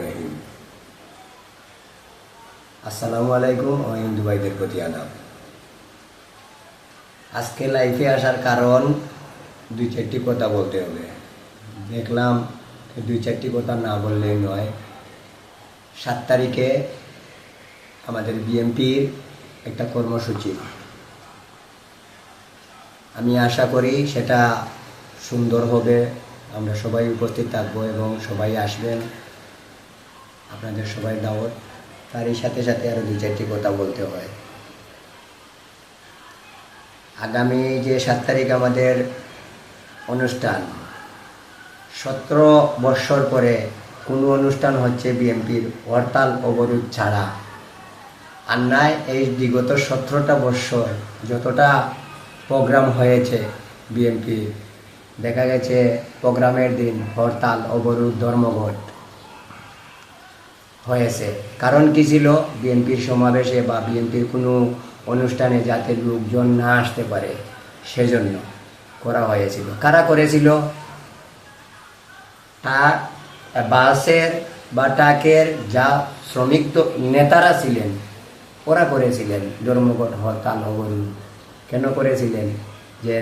রহিম। আসসালামু আলাইকুম হিন্দু ভাইদের প্রতি আজকে লাইফে আসার কারণ দুই চারটি কথা বলতে হবে। দেখলাম দুই চারটি কথা না বললেই নয়। সাত তারিখে আমাদের বিএমপির একটা কর্মসূচি। আমি আশা করি সেটা সুন্দর হবে। আমরা সবাই উপস্থিত থাকব এবং সবাই আসবেন। আপনাদের সবাই দাওয়াত। তারই সাথে সাথে আরও দু চারটি কথা বলতে হয়। আগামী যে সাত তারিখ আমাদের অনুষ্ঠান, সতেরো বৎসর পরে কোনো অনুষ্ঠান হচ্ছে বিএনপির হরতাল অবরোধ ছাড়া। আর নয় এই বিগত সতেরোটা বৎসর যতটা প্রোগ্রাম হয়েছে বিএনপি দেখা গেছে প্রোগ্রামের দিন হরতাল, অবরোধ, ধর্মঘট হয়েছে। কারণ কি ছিল? বিএনপির সমাবেশে বা বিএনপির কোনো অনুষ্ঠানে যাতে লোকজন না আসতে পারে, সেজন্য করা হয়েছিল। কারা করেছিল? তা বাসের বা টাকের যা শ্রমিক তো নেতারা ছিলেন, ওরা করেছিলেন ধর্মঘট, হরতাল, অবরোধ। কেন করেছিলেন? যে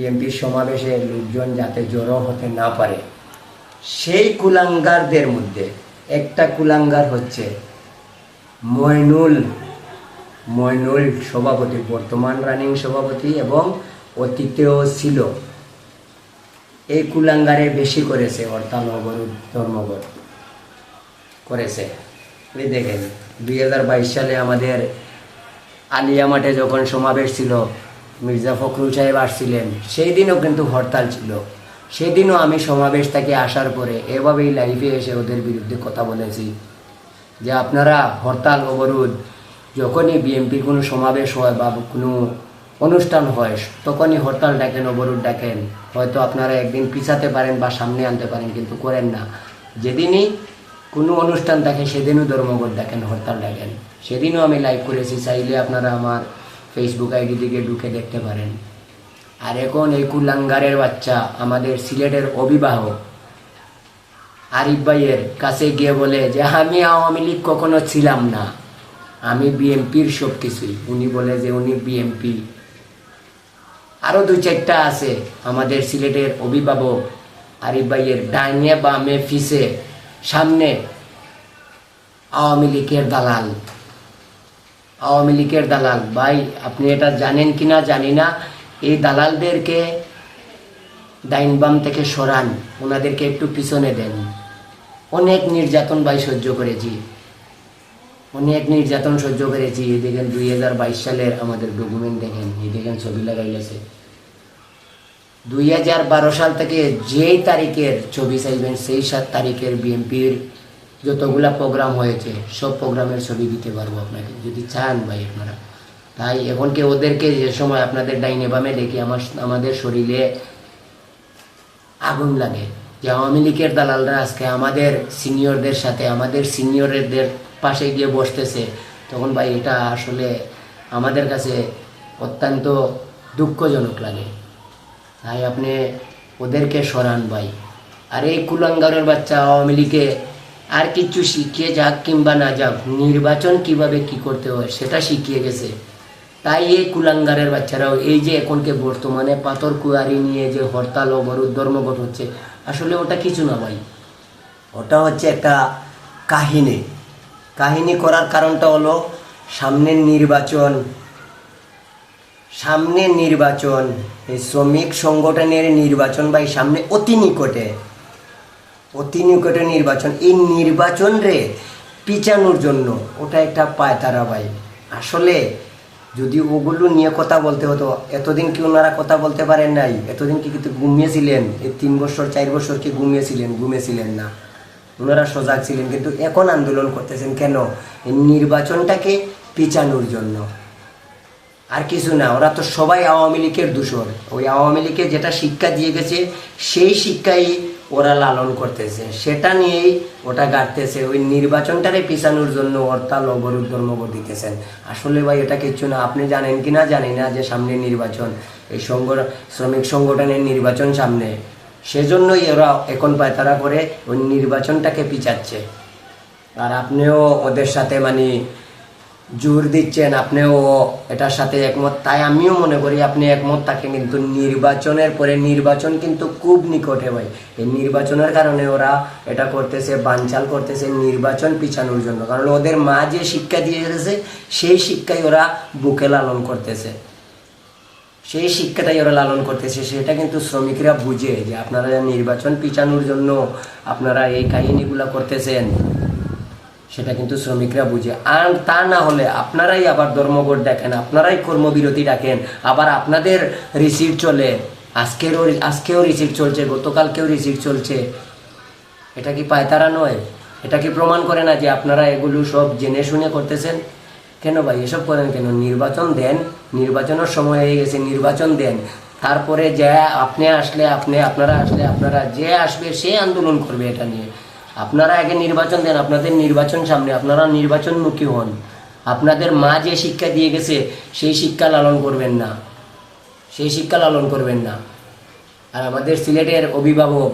বিএনপির সমাবেশে লোকজন যাতে জড়ো হতে না পারে, সেই কুলাঙ্গারদের মধ্যে একটা কুলাঙ্গার হচ্ছে মইনুল মইনুল সভাপতি, বর্তমান রানিং সভাপতি এবং অতীতেও ছিল। এই কুলাঙ্গারে বেশি করেছে হরতাল অবরোধ ধর্মঘট করেছে। এই দেখেন, দুই হাজার বাইশ সালে আমাদের আলিয়া মাঠে যখন সমাবেশ ছিল মির্জা ফখরুল সাহেব আসছিলেন সেই দিনও কিন্তু হরতাল ছিল। সেদিনও আমি সমাবেশ থেকে আসার পরে এভাবেই লাইফে এসে ওদের বিরুদ্ধে কথা বলেছি। যে আপনারা হরতাল অবরোধ, যখনই বিএনপির কোনো সমাবেশ হয় বা কোনো অনুষ্ঠান হয়, তখনই হরতাল ডাকেন, অবরোধ ডাকেন। হয়তো আপনারা একদিন পিছাতে পারেন বা সামনে আনতে পারেন, কিন্তু করেন না। যেদিনই কোনো অনুষ্ঠান থাকে, সেদিনও ধর্মঘট ডাকেন, হরতাল ডাকেন। সেদিনও আমি লাইভ করেছি। চাইলে আপনারা আমার ফেসবুক আইডি দিকে ঢুকে দেখতে পারেন। আর এখন এই কুলাঙ্গারের বাচ্চা, আমাদের সিলেটের অভিভাবক আরিফ ভাইয়ের কাছে গিয়ে বলে যে, আমি আওয়ামী লীগ কখনো ছিলাম না। আমি বিএমপির সব কিছুই। উনি বলে যে, উনি বিএমপি আরও দুই চারটা আছে আমাদের সিলেটের অভিভাবক আরিফ ভাইয়ের ডাইনে বামে ফিসে সামনে আওয়ামী লীগের দালাল। আওয়ামী লীগের দালাল। ভাই, আপনি এটা জানেন কি না জানি না। এই দালালদেরকে ডাইন বাম থেকে সরান। ওনাদেরকে একটু পিছনে দেন। অনেক নির্যাতন ভাই সহ্য করেছি। অনেক নির্যাতন সহ্য করেছি। এই দেখেন দুই হাজার বাইশ সালের আমাদের ডকুমেন্ট দেখেন। এই দেখেন ছবি লাগাইলেছে দুই হাজার বারো সাল থেকে যেই তারিখের ছবি চাইবেন, সেই সাত তারিখের বিএনপির যতগুলা প্রোগ্রাম হয়েছে, সব প্রোগ্রামের ছবি দিতে পারব আপনাকে, যদি চান ভাই আপনারা। তাই এখন এখনকে ওদেরকে যে সময় আপনাদের ডাইনে বামে দেখি, আমার, আমাদের শরীরে আগুন লাগে। যে আওয়ামী লীগের দালালরা আজকে আমাদের সিনিয়রদের সাথে, আমাদের সিনিয়রদের পাশে গিয়ে বসতেছে, তখন ভাই এটা আসলে আমাদের কাছে অত্যন্ত দুঃখজনক লাগে। তাই আপনি ওদেরকে সরান ভাই। আর এই কুলাঙ্গারের বাচ্চা আওয়ামী লীগে আর কিছু শিখিয়ে যাক কিংবা না যাক, নির্বাচন কীভাবে কি করতে হয় সেটা শিখিয়ে গেছে। তাই এই কুলাঙ্গারের বাচ্চারাও, এই যে এখনকে বর্তমানে পাথর কুয়ারি নিয়ে যে হরতাল অবরোধ ধর্মঘট হচ্ছে, আসলে ওটা কিছু না ভাই। ওটা হচ্ছে একটা কাহিনী। কাহিনী করার কারণটা হলো, সামনের নির্বাচন সামনের নির্বাচন, এই শ্রমিক সংগঠনের নির্বাচন ভাই সামনে অতি নিকটে। অতি নির্বাচন। এই নির্বাচন রে পিছানোর জন্য ওটা একটা পায়তারা ভাই আসলে যদি ওগুলো নিয়ে কথা বলতে হতো, এতদিন কি ওনারা কথা বলতে পারেন নাই? এতদিন কি কিন্তু ঘুমিয়েছিলেন? এই তিন বছর, চার বছর কি ঘুমিয়েছিলেন? ঘুমিয়েছিলেন না। ওনারা সজাগ ছিলেন, কিন্তু এখন আন্দোলন করতেছেন কেন? এই নির্বাচনটাকে পিছানোর জন্য। আর কিছু না, ওরা তো সবাই আওয়ামী লীগের দূষণ ওই আওয়ামী লীগের যেটা শিক্ষা দিয়ে গেছে, সেই শিক্ষাই ওরা লালন করতেছে। সেটা নিয়েই ওটা গাড়তেছে ওই নির্বাচনটারে পিছানোর জন্য হরতাল অবরোধ ধর্মঘট দিতেছেন। আসলে ভাই, এটা কিচ্ছু না। আপনি জানেন কি না জানি না যে সামনে নির্বাচন, এই সংগঠন শ্রমিক সংগঠনের নির্বাচন সামনে। সেজন্যই ওরা এখন পায়তারা করে ওই নির্বাচনটাকে পিছাচ্ছে। আর আপনিও ওদের সাথে মানে জোর দিচ্ছেন, আপনিও এটার সাথে একমত। তাই আমিও মনে করি আপনি একমত থাকেন কিন্তু নির্বাচনের পরে, নির্বাচন কিন্তু খুব নিকটে ভাই। এই নির্বাচনের কারণে ওরা এটা করতেছে, বানচাল করতেছে নির্বাচন পিছানোর জন্য। কারণ ওদের মা যে শিক্ষা দিয়ে গেছে সেই শিক্ষাই ওরা বুকে লালন করতেছে। সেই শিক্ষাটাই ওরা লালন করতেছে, সেটা কিন্তু শ্রমিকরা বুঝে যে আপনারা নির্বাচন পিছানোর জন্য আপনারা এই কাহিনীগুলো করতেছেন। সেটা কিন্তু শ্রমিকরা বুঝে। আর তা না হলে আপনারাই আবার ধর্মঘট দেখেন, আপনারাই কর্মবিরতি ডাকেন আবার আপনাদের রিসিভ চলে। আজকেরও আজকেও রিসিভ চলছে, গতকালকেও রিসিভ চলছে। এটা কি পায়তারা নয়? এটা কি প্রমাণ করে না যে আপনারা এগুলো সব জেনে শুনে করতেছেন? কেন ভাই, এসব করেন কেন? নির্বাচন দেন, নির্বাচনের সময় হয়ে গেছে, নির্বাচন দেন। তারপরে যে, আপনি আসলে, আপনি, আপনারা আসলে, আপনারা যে আসবে সে আন্দোলন করবে এটা নিয়ে। আপনারা আগে নির্বাচন দেন, আপনাদের নির্বাচন সামনে, আপনারা নির্বাচনমুখী হন। আপনাদের মা যে শিক্ষা দিয়ে গেছে, সেই শিক্ষা লালন করবেন না। সেই শিক্ষা লালন করবেন না। আর আমাদের সিলেটের অভিভাবক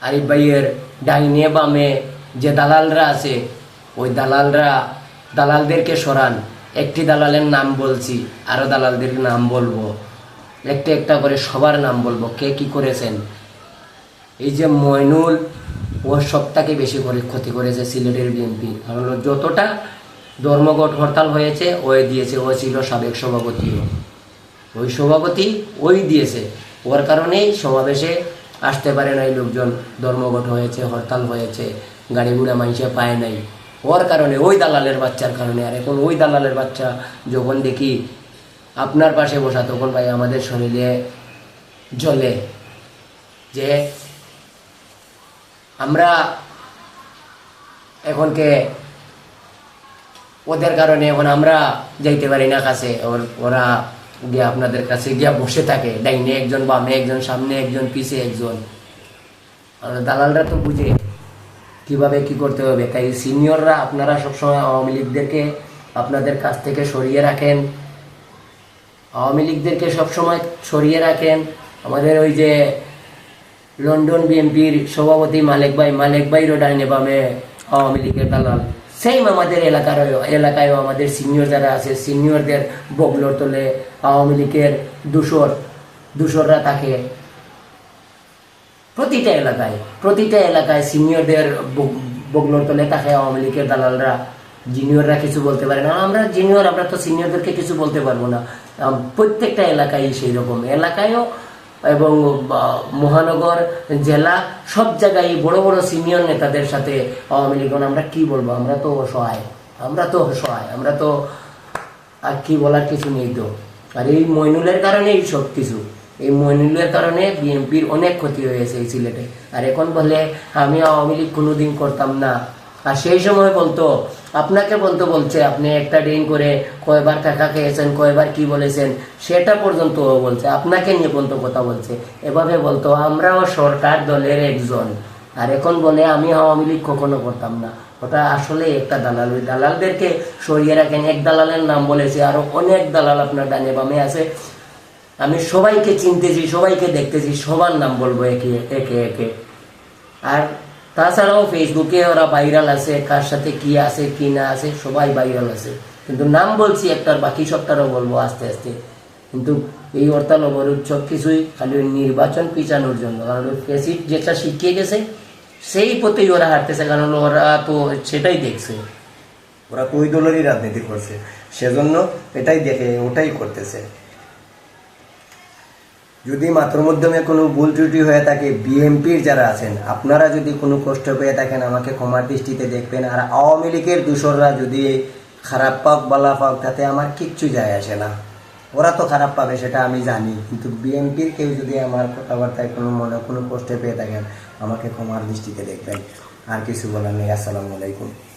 আরিফ ভাইয়ের ডাইনে বামে যে দালালরা আছে, ওই দালালরা দালালদেরকে সরান। একটি দালালের নাম বলছি আরও দালালদের নাম বলব। একটা একটা করে সবার নাম বলব, কে কি করেছেন। এই যে ময়নুল ও সবটাকে বেশি করে ক্ষতি করেছে সিলেটের বিএনপি। কারণ যতটা ধর্মঘট হরতাল হয়েছে, ওই দিয়েছে, ও ছিল সাবেক সভাপতিও ওই সভাপতি ওই দিয়েছে। ওর কারণেই সমাবেশে আসতে পারে নাই লোকজন ধর্মঘট হয়েছে, হরতাল হয়েছে, গাড়ি ঘোড়া মাইসে পায় নাই। ওর কারণে ওই দালালের বাচ্চার কারণে। আর এখন ওই দালালের বাচ্চা যখন দেখি আপনার পাশে বসা, তখন ভাই আমাদের শরীরে জ্বলে যে আমরা এখনকে ওদের কারণে এখন আমরা যাইতে পারি না কাছে। ওর ওরা গিয়ে আপনাদের কাছে গিয়া বসে থাকে। ডাইনে একজন বামে একজন সামনে একজন পিছে একজন। দালালরা তো বুঝে কীভাবে কি করতে হবে। তাই সিনিয়ররা আপনারা সবসময় আওয়ামী লীগদেরকে আপনাদের কাছ থেকে সরিয়ে রাখেন। আওয়ামী লীগদেরকে সবসময় সরিয়ে রাখেন। আমাদের ওই যে লন্ডন বিএনপির সভাপতি মালেক ভাই, মালেক ভাইরও ডাইনে বামে আওয়ামী লীগের দালাল। সেম আমাদের এলাকার এলাকায়ও আমাদের সিনিয়র যারা আছে সিনিয়রদের বগলোর তোলে আওয়ামী লীগের দূষর, দূষররা থাকে। প্রতিটা এলাকায় প্রতিটা এলাকায় সিনিয়রদের বগলোর তলে থাকে আওয়ামী লীগের দালালরা। জুনিয়ররা কিছু বলতে পারে না। আমরা জুনিয়র আমরা তো সিনিয়রদেরকে কিছু বলতে পারব না। প্রত্যেকটা এলাকায় সেই রকম এলাকায়ও এবং মহানগর, জেলা, সব জায়গায় বড় বড় সিনিয়র নেতাদের সাথে আওয়ামী লীগ আমরা কি বলব? আমরা তো অসহায়। আমরা তো অসহায়। আমরা তো, আর কি বলার কিছু নেই তো? আর এই মইনুলের কারণে এই সব কিছু। এই মইনুলের কারণে বিএনপির অনেক ক্ষতি হয়েছে এই সিলেটে। আর এখন বলে, আমি আওয়ামী লীগ কোনোদিন করতাম না। আর সেই সময় বলতো আপনাকে বলতো বলছে, আপনি একটা দিন করে কয়বার টাকা খেয়েছেন, কয়বার কি বলেছেন? সেটা পর্যন্ত ও বলছে, আপনাকে নিয়ে পর্যন্ত কথা বলছে। এভাবে বলতো, আমরাও সরকার দলের একজন। আর এখন বলে, আমি আওয়ামী লীগ কখনো করতাম না। ওটা আসলে একটা দালাল। ওই দালালদেরকে সরিয়ে রাখেন। এক দালালের নাম বলেছে, আরও অনেক দালাল আপনার ডানে বামে আছে। আমি সবাইকে চিনতেছি, সবাইকে দেখতেছি, সবার নাম বলব একে একে একে। আর তাছাড়াও ফেসবুকে ওরা ভাইরাল আছে, কার সাথে কি আছে, কি না আছে, সবাই ভাইরাল আছে। কিন্তু নাম বলছি একটার, বাকি সবটারও বলব আস্তে আস্তে। কিন্তু এই হরতাল অবরোধ সব কিছুই খালি ওই নির্বাচন পিছানোর জন্য। কারণ ফেসিট যেটা শিখিয়ে গেছে, সেই পথেই ওরা হাঁটতেছে। কারণ ওরা তো সেটাই দেখছে। ওরা তো ওই দলেরই রাজনীতি করছে। সেজন্য এটাই দেখে, ওটাই করতেছে। যদি মাধ্যমে কোনো ভুল ত্রুটি হয়ে থাকে বিএনপির যারা আছেন, আপনারা যদি কোনো কষ্ট পেয়ে থাকেন, আমাকে ক্ষমার দৃষ্টিতে দেখবেন। আর আওয়ামী লীগের দূষররা যদি খারাপ পাক, বলা পাক, তাতে আমার কিচ্ছু যায় আসে না। ওরা তো খারাপ পাবে, সেটা আমি জানি। কিন্তু বিএনপির কেউ যদি আমার কথাবার্তায় কোনো মনে, কোনো কষ্ট পেয়ে থাকেন, আমাকে ক্ষমার দৃষ্টিতে দেখবেন। আর কিছু বলার নেই। আসসালামু আলাইকুম।